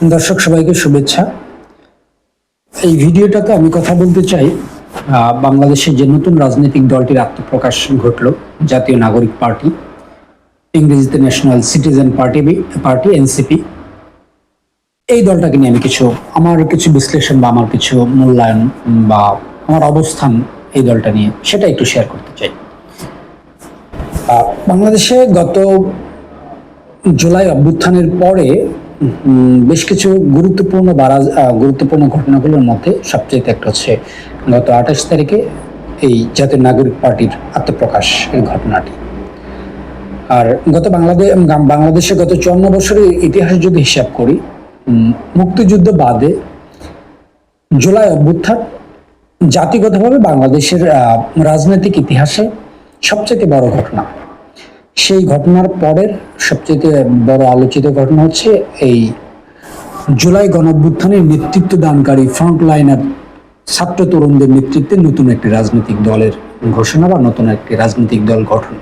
দর্শক সবাইকে শুভেচ্ছা। এই ভিডিওটাতে আমি কথা বলতে চাই আহ, বাংলাদেশের যে নতুন রাজনৈতিক দলটির আত্মপ্রকাশ ঘটল জাতীয় নাগরিক পার্টি ইংরেজিতে national citizen party party NCP এই দলটাকে নিয়ে আমি কিছু আমার কিছু বিশ্লেষণ বা আমার কিছু মূল্যায়ন বা আমার অবস্থান এই দলটা নিয়ে সেটা একটু শেয়ার করতে চাই। বাংলাদেশে গত জুলাই অভ্যুত্থানের পরে বেশ কিছু গুরুত্বপূর্ণ বারাজ গুরুত্বপূর্ণ ঘটনাগুলোর মধ্যে সবচেয়ে একটা হচ্ছে গত আঠাশ তারিখে এই জাতীয় নাগরিক পার্টির আত্মপ্রকাশ এই ঘটনাটি। আর গত বাংলাদেশ বাংলাদেশে গত চুয়ান্ন বছরের ইতিহাস যদি হিসাব করি মুক্তিযুদ্ধ বাদে জুলাই অভ্যুত্থান জাতিগতভাবে বাংলাদেশের রাজনৈতিক ইতিহাসে সবচেয়ে বড় ঘটনা। সেই ঘটনার পরের সবচেয়ে বড় আলোচিত ঘটনা হচ্ছে এই জুলাই গণঅভ্যুত্থানের নেতৃত্ব দানকারী ফ্রন্ট লাইনার ছাত্র তরুণদের নেতৃত্বে নতুন একটি রাজনৈতিক দলের ঘোষণা বা নতুন একটি রাজনৈতিক দল গঠন।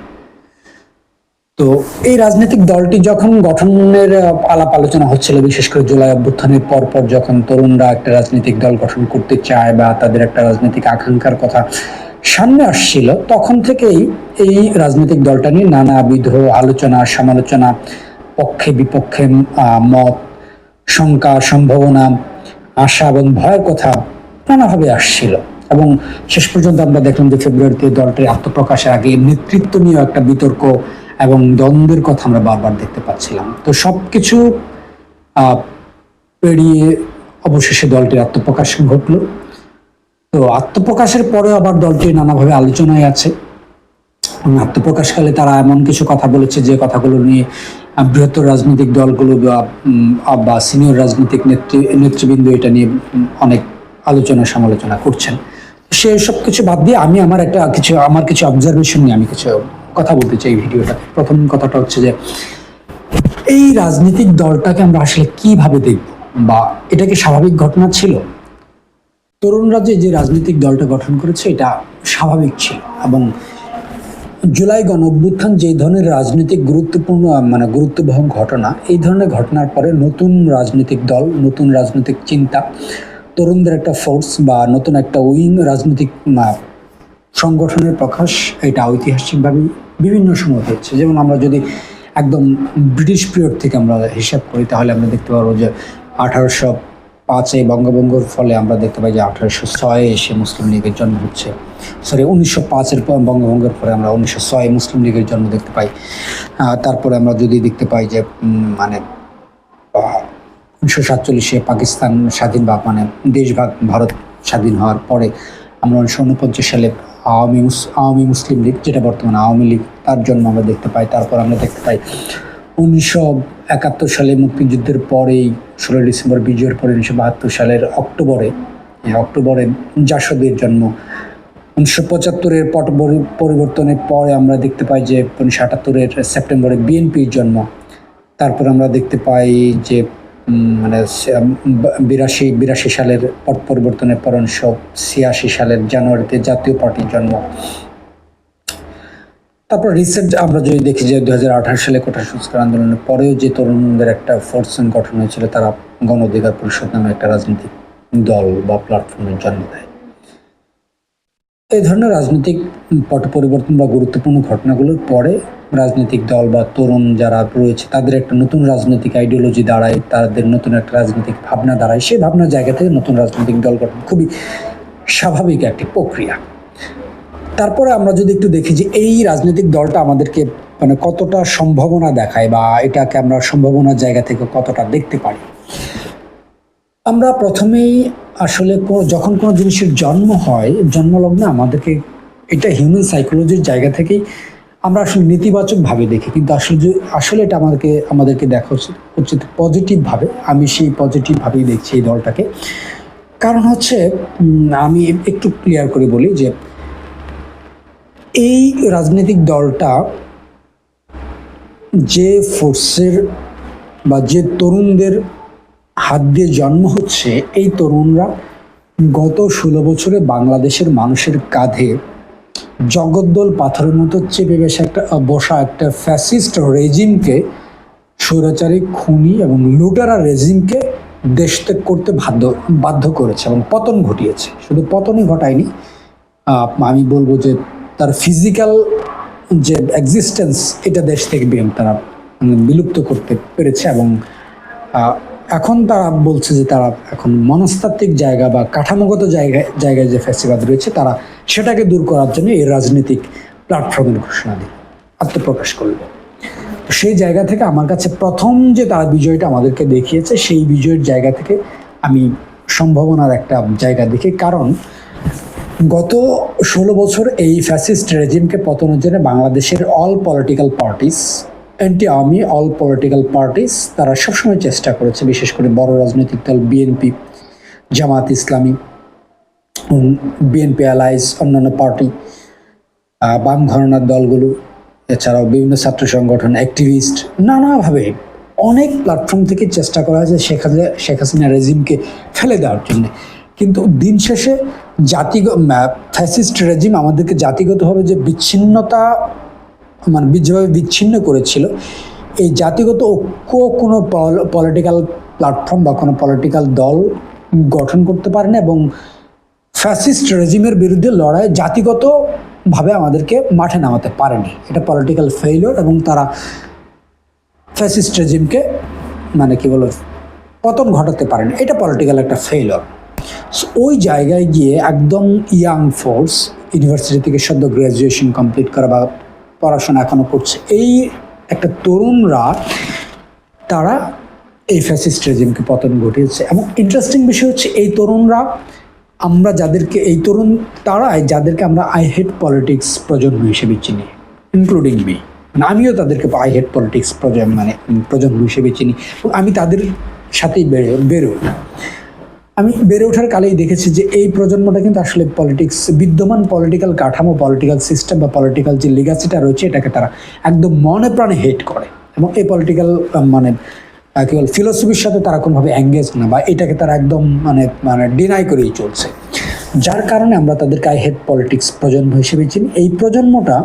তো এই রাজনৈতিক দলটি যখন গঠনের আলাপ আলোচনা হচ্ছিল, বিশেষ করে জুলাই অভ্যুত্থানের পর পর যখন তরুণরা একটা রাজনৈতিক দল গঠন করতে চায় বা তাদের একটা রাজনৈতিক আকাঙ্ক্ষার কথা সামনে আসছিল তখন থেকেই এই রাজনৈতিক দলটা নিয়ে নানাবিধ আলোচনা সমালোচনা পক্ষে বিপক্ষে মত শঙ্কা সম্ভাবনা আশা এবং ভয়ের কথা নানাভাবে আসছিল। এবং শেষ পর্যন্ত আমরা দেখলাম যে ফেব্রুয়ারিতে দলটির আত্মপ্রকাশের আগে নেতৃত্ব নিয়ে একটা বিতর্ক এবং দ্বন্দ্বের কথা আমরা বারবার দেখতে পাচ্ছিলাম। তো সবকিছু আহ, পেরিয়ে অবশেষে দলটির আত্মপ্রকাশ ঘটলো। তো আত্মপ্রকাশের পরে আবার দলটি নানাভাবে আলোচনায় আছে। আত্মপ্রকাশকালে তারা এমন কিছু কথা বলেছে, যে কথাগুলো নিয়ে বৃহত্তর রাজনৈতিক দলগুলো বা সিনিয়র রাজনৈতিক নেতৃ নেতৃবৃন্দ এটা নিয়ে অনেক আলোচনা সমালোচনা করছেন। সে সব কিছু বাদ দিয়ে আমি আমার একটা কিছু, আমার কিছু অবজারভেশন নিয়ে আমি কিছু কথা বলতে চাই ভিডিওটাতে প্রথম কথাটা হচ্ছে যে, এই রাজনৈতিক দলটাকে আমরা আসলে কীভাবে দেখব? বা এটা কি স্বাভাবিক ঘটনা ছিল? তরুণরা যে যে রাজনৈতিক দলটা গঠন করেছে, এটা স্বাভাবিক ছিল এবং জুলাই গণ অভ্যুত্থান যে ধরনের রাজনৈতিক গুরুত্বপূর্ণ মানে গুরুত্ববহ ঘটনা, এই ধরনের ঘটনার পরে নতুন রাজনৈতিক দল, নতুন রাজনৈতিক চিন্তা, তরুণদের একটা ফোর্স বা নতুন একটা উইং, রাজনৈতিক সংগঠনের প্রকাশ, এটা ঐতিহাসিকভাবে বিভিন্ন সময় হয়েছে। যেমন আমরা যদি একদম ব্রিটিশ পিরিয়ড থেকে আমরা হিসাব করি, তাহলে আমরা দেখতে পারব যে আঠারোশো পাঁচে বঙ্গভঙ্গর ফলে আমরা দেখতে পাই যে আঠারোশো ছয়ে এসে মুসলিম লীগের জন্ম হচ্ছে। সরি উনিশশো পাঁচের পর বঙ্গভঙ্গের পরে আমরা উনিশশো ছয়ে মুসলিম লীগের জন্ম দেখতে পাই। তারপরে আমরা যদি দেখতে পাই যে মানে উনিশশো সাতচল্লিশে পাকিস্তান স্বাধীন বা মানে দেশভাগ ভারত স্বাধীন হওয়ার পরে আমরা উনিশশো উনপঞ্চাশ সালে আওয়ামী আওয়ামী মুসলিম লীগ, যেটা বর্তমানে আওয়ামী লীগ, তার জন্য আমরা দেখতে পাই। তারপর আমরা দেখতে পাই উনিশশো একাত্তর সালে মুক্তিযুদ্ধের পরেই ষোলোই ডিসেম্বর বিজয়ের পরে উনিশশো বাহাত্তর সালের অক্টোবরে অক্টোবরে জাসদের জন্ম। উনিশশো পঁচাত্তরের পট পরিবর্তনের পরে আমরা দেখতে পাই যে উনিশশো আটাত্তরের সেপ্টেম্বরে বিএনপির জন্ম। তারপর আমরা দেখতে পাই যে মানে বিরাশি বিরাশি সালের পট পরিবর্তনের পর উনিশশো ছিয়াশি সালের জানুয়ারিতে জাতীয় পার্টির জন্ম। তারপর রিসেন্ট আমরা যদি দেখি যে দু হাজার আঠারো সালে কোটা সংস্কার আন্দোলনের পরেও যে তরুণদের একটা ফোর্স গঠন হয়েছিল, তারা গণ অধিকার পরিষদ নামে একটা রাজনৈতিক দল বা প্ল্যাটফর্মের জন্ম দেয়। এই ধরনের রাজনৈতিক পট পরিবর্তন বা গুরুত্বপূর্ণ ঘটনাগুলোর পরে রাজনৈতিক দল বা তরুণ যারা রয়েছে, তাদের একটা নতুন রাজনৈতিক আইডিওলজি দাঁড়ায়, তাদের নতুন একটা রাজনৈতিক ভাবনা দাঁড়ায়। সেই ভাবনার জায়গা থেকে নতুন রাজনৈতিক দল গঠন খুবই স্বাভাবিক একটি প্রক্রিয়া। তারপরে আমরা যদি একটু দেখি যে এই রাজনৈতিক দলটা আমাদেরকে মানে কতটা সম্ভাবনা দেখায় বা এটাকে আমরা সম্ভাবনার জায়গা থেকে কতটা দেখতে পারি? আমরা প্রথমেই আসলে যখন কোনো জিনিসের জন্ম হয়, জন্মলগ্নে আমাদেরকে এটা হিউম্যান সাইকোলজির জায়গা থেকেই আমরা আসলে নেতিবাচকভাবে দেখি। কিন্তু আসলে আসলে এটা আমাদেরকে আমাদেরকে দেখা উচিত উচিত পজিটিভভাবে আমি সেই পজিটিভভাবেই দেখছি এই দলটাকে। কারণ হচ্ছে আমি একটু ক্লিয়ার করে বলি যে এই রাজনৈতিক দলটা যে ফোর্সের বা যে তরুণদের হাত দিয়ে জন্ম হচ্ছে, এই তরুণরা গত ষোলো বছরে বাংলাদেশের মানুষের কাঁধে জগদ্দল পাথরের মতো চেপে বেসে একটা, বসা একটা ফ্যাসিস্ট রেজিমকে স্বৈরাচারী খুনি এবং লুটারা রেজিমকে দেশ ত্যাগ করতে বাধ্য বাধ্য করেছে এবং পতন ঘটিয়েছে। শুধু পতনই ঘটায়নি আমি বলব যে তার ফিজিক্যাল যে এক্সিস্টেন্স এটা দেশ থেকে তারা মানে বিলুপ্ত করতে পেরেছে এবং এখন তারা বলছে যে তারা এখন মনস্তাত্ত্বিক জায়গা বা কাঠামোগত জায়গায় জায়গায় যে ফ্যাসিবাদ রয়েছে, তারা সেটাকে দূর করার জন্য এই রাজনৈতিক প্ল্যাটফর্মের ঘোষণা দিল, আত্মপ্রকাশ করল। তো সেই জায়গা থেকে আমার কাছে প্রথম যে তারা বিজয়টা আমাদেরকে দেখিয়েছে, সেই বিজয়ের জায়গা থেকে আমি সম্ভাবনার একটা জায়গা দেখি। কারণ গত ষোলো বছর এই ফ্যাসিস্ট রেজিমকে পতনের জন্য বাংলাদেশের all political parties anti army all political parties তারা সবসময় চেষ্টা করেছে, বিশেষ করে বড় রাজনৈতিক দল BNP Jamaat Islami BNP allies অন্যান্য পার্টি বাম ঘরানার দলগুলো, এছাড়াও বিভিন্ন ছাত্র সংগঠন অ্যাক্টিভিস্ট নানাভাবে অনেক প্ল্যাটফর্ম থেকে চেষ্টা করা হয়েছে শেখ হাসিনা শেখ হাসিনা রেজিমকে ফেলে দেওয়ার জন্য। কিন্তু দিন শেষে জাতি ফ্যাসিস্ট রেজিম আমাদেরকে জাতিগতভাবে যে বিচ্ছিন্নতা মানে যেভাবে বিচ্ছিন্ন করেছিল, এই জাতিগত ঐক্য কোনো পলিটিক্যাল প্ল্যাটফর্ম বা কোনো পলিটিক্যাল দল গঠন করতে পারে না এবং ফ্যাসিস্ট রেজিমের বিরুদ্ধে লড়াই জাতিগতভাবে আমাদেরকে মাঠে নামাতে পারেনি। এটা পলিটিক্যাল ফেইলিওর এবং তারা ফ্যাসিস্ট রেজিমকে মানে কি বলো পতন ঘটাতে পারেনি। এটা পলিটিক্যাল একটা ফেইলিওর ওই জায়গায় গিয়ে একদম ইয়াং ফোর্স ইউনিভার্সিটি থেকে সদ্য গ্র্যাজুয়েশন কমপ্লিট করা বা পড়াশোনা এখনও করছে, এই একটা তরুণরা, তারা এই ফ্যাসিস্ট রেজিমকে পতন ঘটিয়েছে। এবং ইন্টারেস্টিং বিষয় হচ্ছে, এই তরুণরা, আমরা যাদেরকে, এই তরুণ, তারাই যাদেরকে আমরা আই হেড পলিটিক্স প্রজন্ম হিসেবে চিনি ইনক্লুডিং মি মানে আমিও তাদেরকে আই হেড পলিটিক্স প্রজন্ম মানে প্রজন্ম হিসেবে চিনি। আমি তাদের সাথেই বেড়ে উঠি আমি বেড়ে ওঠার কালেই দেখেছি যে এই প্রজন্মটা কিন্তু আসলে পলিটিক্স বিদ্যমান পলিটিক্যাল কাঠামো পলিটিক্যাল সিস্টেম বা পলিটিক্যাল যে লিগাসিটা রয়েছে, এটাকে তারা একদম মনে প্রাণে হেট করে এবং এই পলিটিক্যাল মানে কি বল ফিলোসফির সাথে তারা কোনোভাবে অ্যাঙ্গেজ না বা এটাকে তারা একদম মানে মানে ডিনাই করেই চলছে। যার কারণে আমরা তাদেরকে আই হেড পলিটিক্স প্রজন্ম হিসেবে চিনি। এই প্রজন্মটা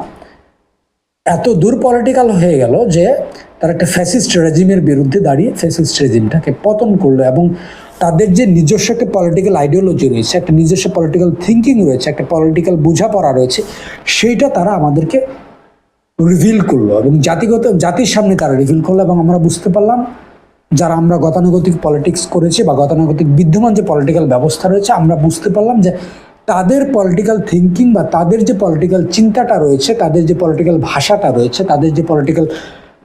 এত দূর পলিটিক্যাল হয়ে গেল যে তারা একটা ফ্যাসিস্ট রেজিমের বিরুদ্ধে দাঁড়িয়ে ফ্যাসিস্ট রেজিমটাকে পতন করল এবং তাদের যে নিজস্ব একটা পলিটিক্যাল আইডিওলজি রয়েছে, একটা নিজস্ব পলিটিক্যাল থিঙ্কিং রয়েছে, একটা পলিটিক্যাল বোঝাপড়া রয়েছে, সেইটা তারা আমাদেরকে রিভিল করল এবং জাতিগত, জাতির সামনে তারা রিভিল করল এবং আমরা বুঝতে পারলাম যারা আমরা গতানুগতিক পলিটিক্স করেছি বা গতানুগতিক বিদ্যমান যে পলিটিক্যাল ব্যবস্থা রয়েছে, আমরা বুঝতে পারলাম যে তাদের পলিটিক্যাল থিঙ্কিং বা তাদের যে পলিটিক্যাল চিন্তাটা রয়েছে, তাদের যে পলিটিক্যাল ভাষাটা রয়েছে, তাদের যে পলিটিক্যাল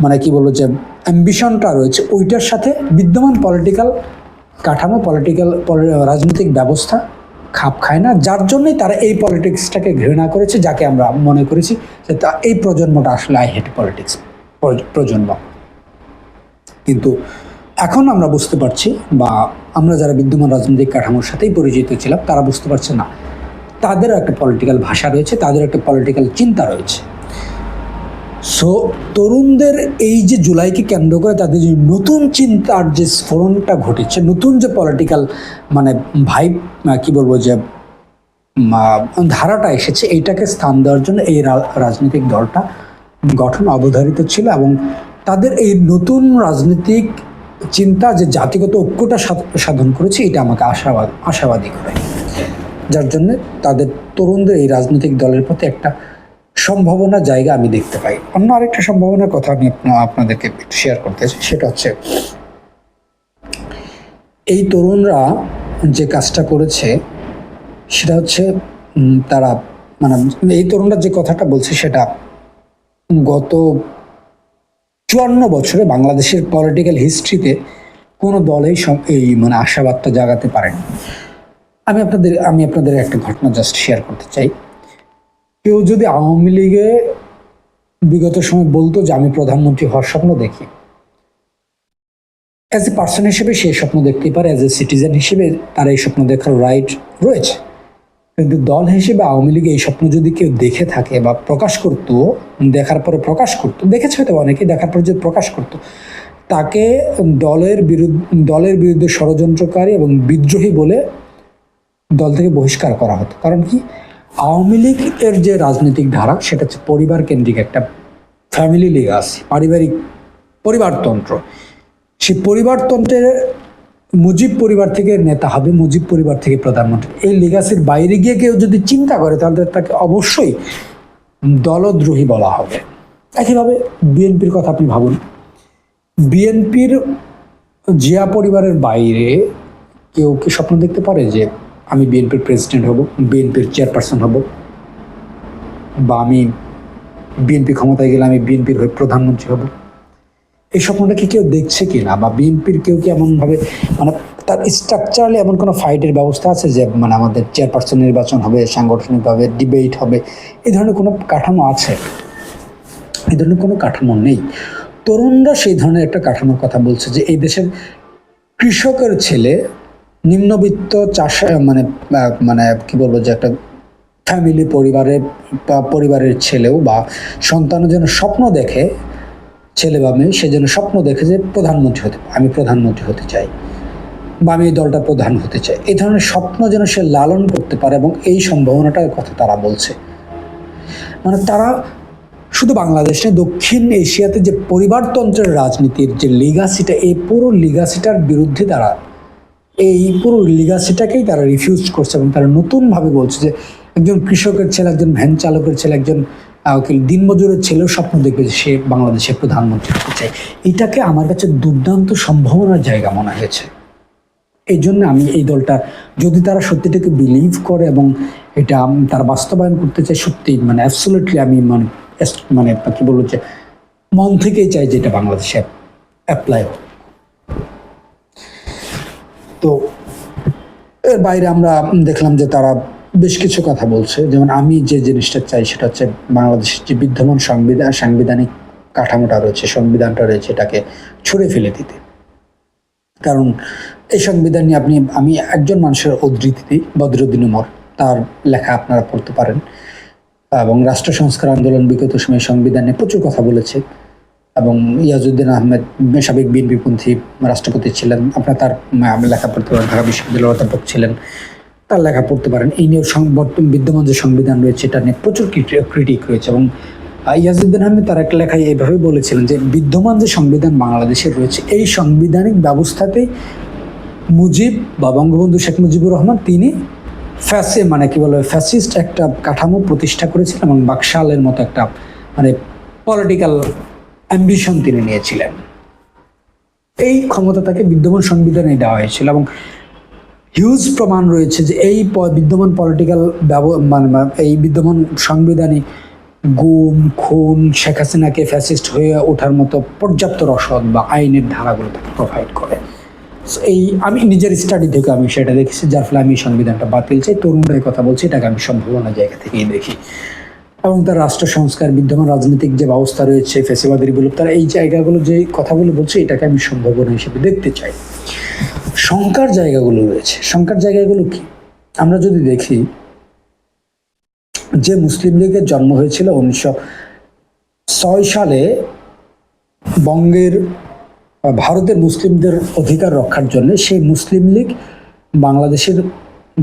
মানে কি বলব যে অ্যাম্বিশনটা রয়েছে, ওইটার সাথে বিদ্যমান পলিটিক্যাল কাঠামো পলিটিক্যাল রাজনৈতিক ব্যবস্থা খাপ খায় না। যার জন্যই তারা এই পলিটিক্সটাকে ঘৃণা করেছে, যাকে আমরা মনে করেছি যে তা, এই প্রজন্মটা আসলে আই হেট পলিটিক্স প্রজন্ম। কিন্তু এখন আমরা বুঝতে পারছি বা আমরা যারা বিদ্যমান রাজনৈতিক কাঠামোর সাথেই পরিচিত ছিলাম, তারা বুঝতে পারছে না। তাদেরও একটা পলিটিক্যাল ভাষা রয়েছে, তাদের একটা পলিটিক্যাল চিন্তা রয়েছে। সো তরুণদের এই যে জুলাইকে কেন্দ্র করে তাদের যে নতুন চিন্তার যে স্ফোরণটা ঘটেছে, নতুন যে পলিটিক্যাল মানে ভাইব কি বলব যে ধারাটা এসেছে, এইটাকে স্থান দেওয়ার জন্য এই রাজনৈতিক দলটা গঠন অবধারিত ছিল এবং তাদের এই নতুন রাজনৈতিক চিন্তা যে জাতিগত ঐক্যটা সাধ- সাধন করেছে, এটা আমাকে আশাবাদ, আশাবাদী করে। যার জন্য তাদের তরুণদের এই রাজনৈতিক দলের প্রতি একটা সম্ভাবনা জায়গা আমি দেখতে পাই। অন্য আরেকটা সম্ভাবনার কথা আমি আপনাদেরকে শেয়ার করতে চাই, সেটা হচ্ছে, এই তরুণরা যে কাজটা করেছে, সেটা হচ্ছে তারা মানে এই তরুণরা যে কথাটা বলছে সেটা গত চুয়ান্ন বছরে বাংলাদেশের পলিটিক্যাল হিস্ট্রিতে কোনো দলেই এই মানে আশাবাদটা জাগাতে পারেনি। আমি আপনাদের আমি আপনাদের একটা ঘটনা জাস্ট শেয়ার করতে চাই। কেউ যদি আওয়ামী লীগে বিগত সময় বলতো যে আমি প্রধানমন্ত্রী হওয়ার স্বপ্ন দেখি অ্যাজ এ পার্সন হিসেবে সেই স্বপ্ন দেখতেই পারে অ্যাজ এ সিটিজেন হিসেবে তার এই স্বপ্ন দেখার রাইট রয়েছে। কিন্তু দল হিসেবে আওয়ামী লীগে এই স্বপ্ন যদি কেউ দেখে থাকে বা প্রকাশ করতো, দেখার পরে প্রকাশ করতো, দেখেছে হয়তো অনেকে দেখার পরে যদি প্রকাশ করতো, তাকে দলের বিরুদ্ধে দলের বিরুদ্ধে ষড়যন্ত্রকারী এবং বিদ্রোহী বলে দল থেকে বহিষ্কার করা হতো। কারণ কি? আওয়ামী লীগ এর যে রাজনৈতিক ধারা সেটা হচ্ছে পরিবার কেন্দ্রিক একটা ফ্যামিলি লিগ আছে পারিবারিক পরিবারতন্ত্র সেই পরিবারতন্ত্রের মুজিব পরিবার থেকে নেতা হবে মুজিব পরিবার থেকে প্রধানমন্ত্রী। এই লিগাসির বাইরে গিয়ে কেউ যদি চিন্তা করে তাহলে তাকে অবশ্যই দলদ্রোহী বলা হবে। একইভাবে বিএনপির কথা আপনি ভাবুন। বিএনপির জিয়া পরিবারের বাইরে কেউ কি স্বপ্ন দেখতে পারে যে আমি বিএনপির প্রেসিডেন্ট হব, বিএনপির চেয়ারপারসন হব, বা আমি বিএনপি ক্ষমতায় গেলে আমি বিএনপির হয়ে প্রধানমন্ত্রী হব। এই স্বপ্নটা কি কেউ দেখছে কি না? বা বিএনপির কেউ কি এমনভাবে মানে তার স্ট্রাকচারালি এমন কোনো ফাইটের ব্যবস্থা আছে যে মানে আমাদের চেয়ারপারসন নির্বাচন হবে সাংগঠনিকভাবে ডিবেট হবে? এই ধরনের কোনো কাঠামো আছে? এই ধরনের কোনো কাঠামো নেই। তরুণরা সেই ধরনের একটা কাঠামোর কথা বলছে যে, এই দেশের কৃষকের ছেলে নিম্নবিত্ত চাষ মানে মানে কি বলব যে একটা ফ্যামিলি পরিবারের পরিবারের ছেলেও বা সন্তানও যেন স্বপ্ন দেখে, ছেলে বা মেয়ে, সে যেন স্বপ্ন দেখে যে প্রধানমন্ত্রী হতে, আমি প্রধানমন্ত্রী হতে চাই, বা আমি এই দলটা প্রধান হতে চাই। এই ধরনের স্বপ্ন যেন সে লালন করতে পারে এবং এই সম্ভাবনাটার কথা তারা বলছে। মানে তারা শুধু বাংলাদেশে দক্ষিণ এশিয়াতে যে পরিবারতন্ত্রের রাজনীতির যে লিগাসিটা এই পুরো লিগাসিটার বিরুদ্ধে তারা এই পুরো লিগাসিটাকেই তারা রিফিউজ করছে এবং তারা নতুনভাবে বলছে যে একজন কৃষকের ছেলে, একজন ভ্যান চালকের ছেলে, একজন দিনমজুরের ছেলেও স্বপ্ন দেখবে যে সে বাংলাদেশের প্রধানমন্ত্রী হতে চায়। এটাকে আমার কাছে দুর্দান্ত সম্ভাবনার জায়গা মনে হয়েছে। এই জন্য আমি এই দলটা, যদি তারা সত্যিটাকে বিলিভ করে এবং এটা তারা বাস্তবায়ন করতে চায়, সত্যি মানে অ্যাবসোলিউটলি আমি মানে মানে কি বলব যে মন থেকেই চাই যে এটা বাংলাদেশে অ্যাপ্লাই হোক। তো এর বাইরে আমরা দেখলাম যে তারা বেশ কিছু কথা বলছে। যেমন আমি যে জিনিসটা চাই সেটা হচ্ছে বাংলাদেশের যে বিদ্যমান সংবিধান সাংবিধানিক কাঠামোটা রয়েছে, সংবিধানটা রয়েছে এটাকে ছুঁড়ে ফেলে দিতে। কারণ এই সংবিধান নিয়ে আপনি, আমি একজন মানুষের উদ্ধৃতি, বদরুদ্দিন উমর, তার লেখা আপনারা পড়তে পারেন। এবং রাষ্ট্র সংস্কার আন্দোলন বিগত সময়ে সংবিধানে প্রচুর কথা বলেছে। এবং ইয়াজুদ্দিন আহমেদ সাবেক বিএনপিপন্থী রাষ্ট্রপতি ছিলেন। আপনারা তার লেখা পড়তে পারেন, ঢাকা বিশ্ববিদ্যালয়ের অধ্যাপক ছিলেন। তার লেখা পড়তে পারেন। এই নিয়ে বর্তমান বিদ্যমান যে সংবিধান রয়েছে, এটা নিয়ে প্রচুর ক্রিটিক রয়েছে এবং ইয়াজুদ্দিন আহমেদ তার এক লেখায় এইভাবে বলেছিলেন যে, বিদ্যমান যে সংবিধান বাংলাদেশের রয়েছে, এই সাংবিধানিক ব্যবস্থাতেই মুজিব বা বঙ্গবন্ধু শেখ মুজিবুর রহমান তিনি ফ্যাসে মানে কি বলে, ফ্যাসিস্ট একটা কাঠামো প্রতিষ্ঠা করেছিলেন এবং বাকশালের মতো একটা মানে পলিটিক্যাল অ্যাম্বিশন তিনি নিয়েছিলেন। এই ক্ষমতা তাকে বিদ্যমান সংবিধানে দেওয়া হয়েছিল এবং হিউজ প্রমাণ রয়েছে যে এই বিদ্যমান পলিটিক্যাল মানে এই বিদ্যমান সংবিধানে গুম, খুন, শেখ হাসিনাকে ফ্যাসিস্ট হয়ে ওঠার মতো পর্যাপ্ত রসদ বা আইনের ধারাগুলো তাকে প্রোভাইড করে। এই আমি নিজের স্টাডি থেকে আমি সেটা দেখেছি, যার ফলে আমি সংবিধানটা বাতিল চাই। তরুণরা কথা বলছি, এটাকে আমি সম্ভাবনা জায়গা থেকেই দেখি। এবং তার রাষ্ট্র সংস্কার, বিদ্যমান রাজনৈতিক যে ব্যবস্থা রয়েছে ফেসিবাদের বিলুপ তারা এই জায়গাগুলো যে কথাগুলো বলছে, এটাকে আমি সম্ভাবনা হিসেবে দেখতে চাই। শঙ্কার জায়গাগুলো রয়েছে। শঙ্কার জায়গাগুলো কি? আমরা যদি দেখি, যে মুসলিম লীগের জন্ম হয়েছিল উনিশশো ছয় সালে, বঙ্গের ভারতের মুসলিমদের অধিকার রক্ষার জন্য, সেই মুসলিম লীগ বাংলাদেশের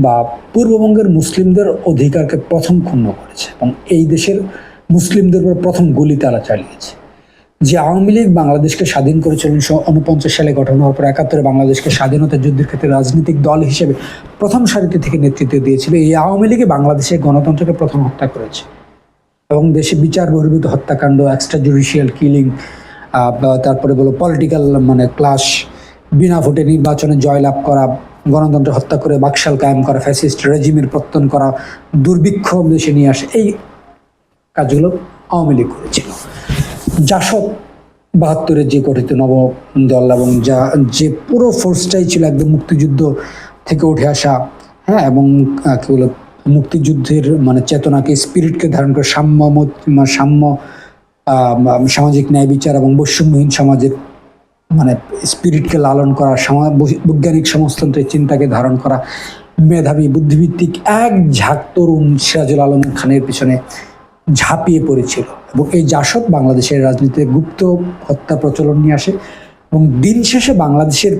বা পূর্ববঙ্গের মুসলিমদের অধিকারকে প্রথম ক্ষুণ্ণ করেছে এবং এই দেশের মুসলিমদের উপর প্রথম গুলি তারা চালিয়েছে। যে আওয়ামী লীগ বাংলাদেশকে স্বাধীন করেছিল উনিশশো উনপঞ্চাশ সালে গঠন হওয়ার পর একাত্তরে বাংলাদেশকে স্বাধীনতা যুদ্ধের ক্ষেত্রে রাজনৈতিক দল হিসেবে প্রথম সারিতে থেকে নেতৃত্ব দিয়েছিল। এই আওয়ামী লীগে বাংলাদেশের গণতন্ত্রকে প্রথম হত্যা করেছে। এবং দেশে বিচার বহির্ভূত হত্যাকাণ্ড এক্সট্রা জুডিশিয়াল কিলিং তারপরে বলো পলিটিক্যাল মানে ক্লাস বিনা ভোটে নির্বাচনে জয়লাভ করা গণতন্ত্র হত্যা করে বাকশাল কায়েম করা, ফ্যাসিস্ট রেজিমের পত্তন করা, দুর্ভিক্ষ দেশে নিয়ে আসে, এই কাজগুলো আওয়ামী লীগ করেছিল। জাসদ বাহাত্তরের যে গঠিত নব দল এবং যা, যে পুরো ফোর্সটাই ছিল একদম মুক্তিযুদ্ধ থেকে উঠে আসা হ্যাঁ এবং কি বলে, মুক্তিযুদ্ধের মানে চেতনাকে স্পিরিটকে ধারণ করে সাম্য সাম্য সামাজিক ন্যায় বিচার এবং বৈষম্যহীন সমাজের মানে স্পিরিটকে লালন করা বৈজ্ঞানিক সমাজতন্ত্রের চিন্তাকে ধারণ করা, মেধাবী বুদ্ধিভিত্তিক এক ঝাঁক তরুণ সিরাজুল আলম খানের পিছনে ঝাঁপিয়ে পড়েছিল এবং এই জাসদ বাংলাদেশের রাজনীতিতে গুপ্ত হত্যা প্রচলন নিয়ে আসে এবং দিন শেষে বাংলাদেশের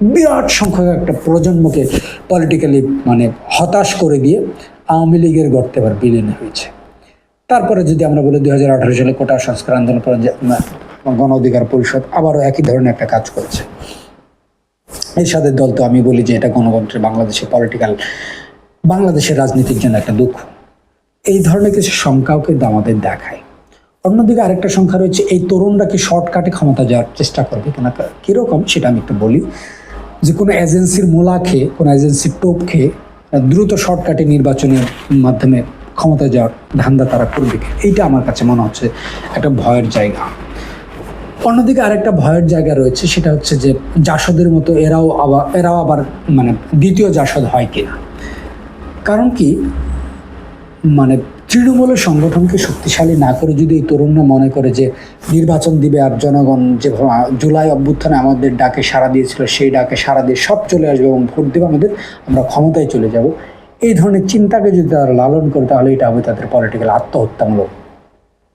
বিরাট সংখ্যক একটা প্রজন্মকে পলিটিক্যালি মানে হতাশ করে দিয়ে আওয়ামী লীগের গর্তে আবার বিলীন হয়েছে। তারপরে যদি আমরা বলি দুই হাজার আঠারো সালে কোটা সংস্কার আন্দোলন উম, গণ অধিকার পরিষদ আবারও একই ধরনের একটা কাজ করেছে। এরশাদের দল তো আমি বলি যে এটা গণতন্ত্রের বাংলাদেশের পলিটিক্যাল বাংলাদেশের রাজনীতির জন্য একটা দুঃখ। এই ধরনের কিছু সংখ্যাও কিন্তু আমাদের দেখায়। অন্যদিকে আরেকটা সংখ্যা রয়েছে এই তরুণরা কি শর্টকাটে ক্ষমতা যাওয়ার চেষ্টা করবে কেন কীরকম সেটা আমি একটু বলি যে কোনো এজেন্সির মোলা খেয়ে কোনো এজেন্সির টোপ খেয়ে দ্রুত শর্টকাটে নির্বাচনের মাধ্যমে ক্ষমতা যাওয়ার ধান্দা তারা করবে। এইটা আমার কাছে মনে হচ্ছে একটা ভয়ের জায়গা। অন্যদিকে আরেকটা ভয়ের জায়গা রয়েছে, সেটা হচ্ছে যে জাসদের মতো এরাও আবার এরাও আবার মানে দ্বিতীয় জাসদ হয় কিনা। কারণ কি? মানে তৃণমূলের সংগঠনকে শক্তিশালী না করে যদি এই তরুণরা মনে করে যে নির্বাচন দিবে আর জনগণ যে জুলাই অভ্যুত্থানে আমাদের ডাকে সাড়া দিয়েছিল, সেই ডাকে সাড়া দিয়ে সব চলে আসবে এবং ভোট দেবে আমাদের, আমরা ক্ষমতায় চলে যাব এই ধরনের চিন্তাকে যদি তারা লালন করে, তাহলে এটা হবে তাদের পলিটিক্যাল আত্মহত্যামূলক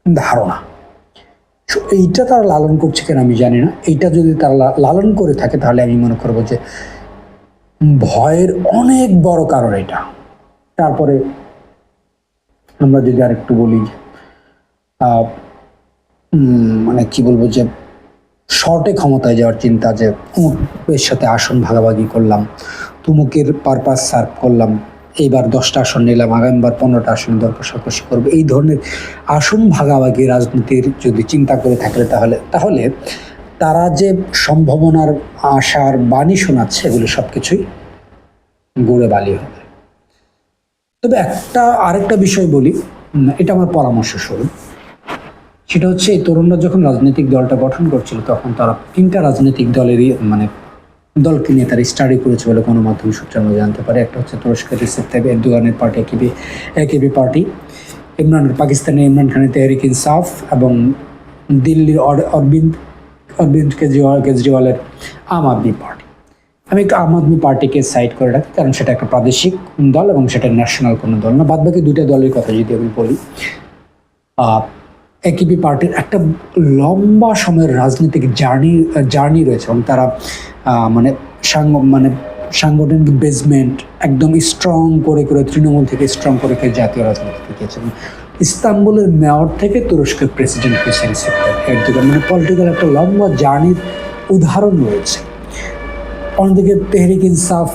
ধারণা। এইটা তারা লালন করছে কেন আমি জানি না। এইটা যদি তারা লালন করে থাকে, তাহলে আমি মনে করব যে ভয়ের অনেক বড় কারণ এটা। তারপরে আমরা যদি আরেকটু বলি মানে কি বলব যে শর্টে ক্ষমতায় যাওয়ার চিন্তা যে অমুকের সাথে আসন ভাগাভাগি করলাম, তুমুকের পারপাস সার্ভ করলাম এইবার দশটা আসন নিলাম, আগামীবার পনেরোটা আসন দর কষাকষি করব। এই ধরনের আসন ভাগাভাগি রাজনীতির যদি চিন্তা করে থাকলে তাহলে তাহলে তারা যে সম্ভাবনার আশার বাণী শোনাচ্ছে এগুলো সব কিছুই গড়ে বালি হবে। তবে একটা, আরেকটা বিষয় বলি এটা আমার পরামর্শ স্বরূপ। সেটা হচ্ছে, এই তরুণরা যখন রাজনৈতিক দলটা গঠন করছিল, তখন তারা তিনটা রাজনৈতিক দলেরই মানে দলকে নিয়ে তারা স্টাডি করেছে বলে গণমাধ্যম সূত্রে আমরা জানতে পারি। একটা হচ্ছে তুরস্কের Recep Tayyip এরদোগানের party, AKP AKP party. Imran পাকিস্তানের ইমরান খানের, তেহরিক ইনসাফ এবং দিল্লির অরবিন্দ অরবিন্দ কেজরিওয়াল, কেজরিওয়ালের আম আদমি পার্টি। আমি একটু আম আদমি পার্টিকে সাইড করে রাখি, কারণ সেটা একটা প্রাদেশিক দল এবং সেটা ন্যাশনাল কোনো দল না। বাদবাকি দুইটা দলের কথা যদি আমি বলি একিপি পার্টির একটা লম্বা সময়ের রাজনৈতিক জার্নি জার্নি রয়েছে এবং তারা মানে সাংগ মানে সাংগঠনিক বেসমেন্ট একদম স্ট্রং করে করে, তৃণমূল থেকে স্ট্রং করে করে জাতীয় রাজনীতিতে গিয়েছে ইস্তাম্বুলের মেয়র থেকে তুরস্কের প্রেসিডেন্ট হয়েছে এরদোগান মানে পলিটিক্যাল একটা লম্বা জার্নির উদাহরণ রয়েছে। অন্যদিকে তেহরিক ইনসাফ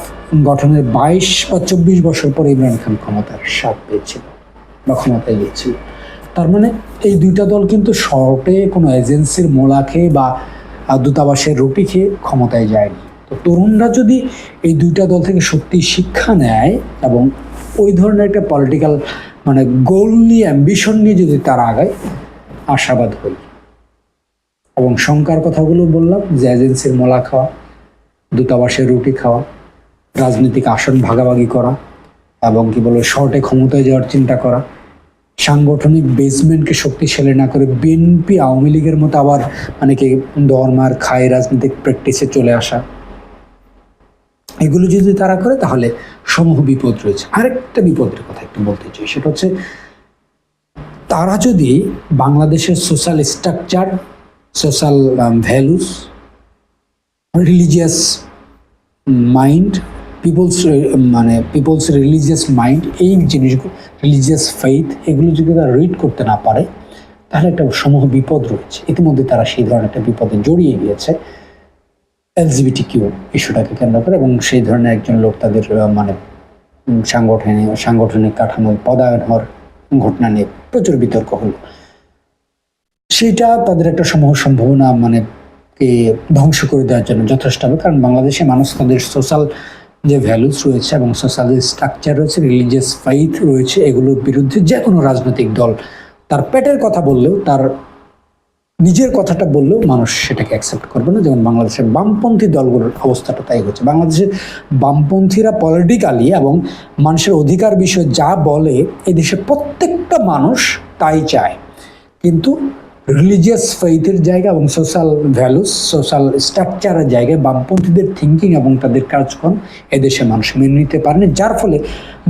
গঠনের বাইশ বা চব্বিশ বছর পরে ইমরান খান ক্ষমতার স্বাদ পেয়েছিল, বা ক্ষমতায় গিয়েছিল। তার মানে এই দুইটা দল কিন্তু শর্টে কোনো এজেন্সির মোলা খেয়ে বা দূতাবাসের রুটি খেয়ে ক্ষমতায় যায়নি। তো তরুণরা যদি এই দুইটা দল থেকে সত্যি শিক্ষা নেয় এবং ওই ধরনের একটা পলিটিক্যাল মানে গোল নিয়ে অ্যাম্বিশন নিয়ে যদি তারা আগায়, আশাবাদ হই। এবং শঙ্কার কথাগুলো বললাম যে এজেন্সির মোলা খাওয়া, দূতাবাসের রুটি খাওয়া, রাজনৈতিক আসন ভাগাভাগি করা এবং কি বলব শর্টে ক্ষমতায় যাওয়ার চিন্তা করা সাংগঠনিক বেসমেন্টকে শক্তিশালী না করে বিএনপি আওয়ামী লীগের মতো আবার মানে কি দরমার, খায় রাজনৈতিক প্র্যাকটিসে চলে আসা। এগুলো যদি তারা করে তাহলে সমূহ বিপদ রয়েছে। আরেকটা বিপদের কথা একটু বলতে চাই, সেটা হচ্ছে তারা যদি বাংলাদেশের social structure social values religious mind peoples মানে পিপলস রিলিজিয়াস মাইন্ড এই জিনিসগুলো রিলিজিয়াস ফেইথ এগুলো যদি তারা রিড করতে না পারে, তাহলে একটা সমূহ বিপদ রয়েছে। ইতিমধ্যে তারা সেই ধরনের একটা বিপদে জড়িয়ে গিয়েছে। এলজিবিটি কিউ ইস্যুটাকে কেন্দ্র করে এবং সেই ধরনের একজন লোক তাদের মানে সাংগঠনিক সাংগঠনিক কাঠামোয় পদায়ন হওয়ার ঘটনা নিয়ে প্রচুর বিতর্ক হলো। সেইটা তাদের একটা সমূহ সম্ভাবনা মানে ধ্বংস করে দেওয়ার জন্য যথেষ্ট হবে। কারণ বাংলাদেশে মানুষ তাদের সোশ্যাল যে ভ্যালুস রয়েছে এবং সোশ্যাল স্ট্রাকচার রয়েছে রিলিজিয়াস ফাইথ রয়েছে, এগুলোর বিরুদ্ধে যে কোনো রাজনৈতিক দল তার পেটের কথা বললেও, তার নিজের কথাটা বললেও মানুষ সেটাকে অ্যাকসেপ্ট করবে না। যেমন বাংলাদেশের বামপন্থী দলগুলোর অবস্থাটা তাই হচ্ছে। বাংলাদেশের বামপন্থীরা পলিটিক্যালি এবং মানুষের অধিকার বিষয়ে যা বলে এই দেশের প্রত্যেকটা মানুষ তাই চায়। কিন্তু রিলিজিয়াস ফেইথের জায়গা এবং সোশ্যাল ভ্যালুস সোশ্যাল স্ট্রাকচারের জায়গায় বামপন্থীদের থিঙ্কিং এবং তাদের কাজকর্ম এদেশে মানুষ মেনে নিতে পারেনি যার ফলে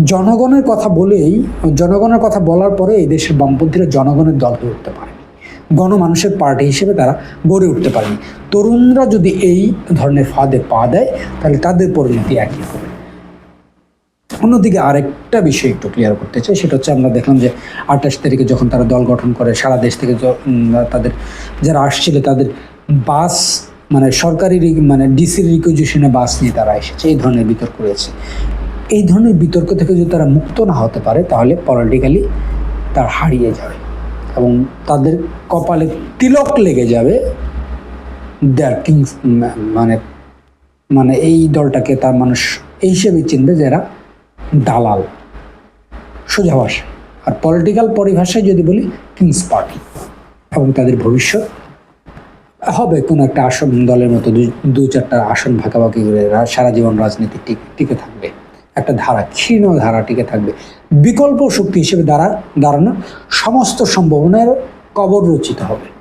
জনগণের কথা বলেই জনগণের কথা বলার পরে এই দেশের বামপন্থীরা জনগণের দল হয়ে উঠতে পারে গণমানুষের পার্টি হিসেবে তারা গড়ে উঠতে পারেনি তরুণরা যদি এই ধরনের ফাঁদে পা দেয় তাহলে তাদের পরিণতি একই হবে অন্যদিকে আরেকটা বিষয় একটু ক্লিয়ার করতে চাই, সেটা হচ্ছে আমরা দেখলাম যে আঠাশ তারিখে যখন তারা দল গঠন করে, সারা দেশ থেকে তাদের যারা আসছিল তাদের বাস মানে সরকারি মানে ডিসির রিকুইজিশনে বাস নিয়ে তারা এসেছে, এই ধরনের বিতর্ক রয়েছে। এই ধরনের বিতর্ক থেকে যদি তারা মুক্ত না হতে পারে, তাহলে পলিটিক্যালি তার হারিয়ে যাবে এবং তাদের কপালে তিলক লেগে যাবে দেয়ার কিংস মানে মানে এই দলটাকে তার মানুষ এই হিসেবে চিনবে যারা দালাল। সোজা ভাষা আর পলিটিক্যাল পরিভাষায় যদি বলি কিংস পার্টি এবং তাদের ভবিষ্যৎ। হবে কোনো একটা আসন দলের মতো দু চারটা আসন ভাগাভাগি করে সারা জীবন রাজনীতি টিকে টিকে থাকবে। একটা ধারা, ক্ষীণ ধারা টিকে থাকবে। বিকল্প শক্তি হিসেবে দাঁড়া দাঁড়ানোর সমস্ত সম্ভাবনার কবর রচিত হবে।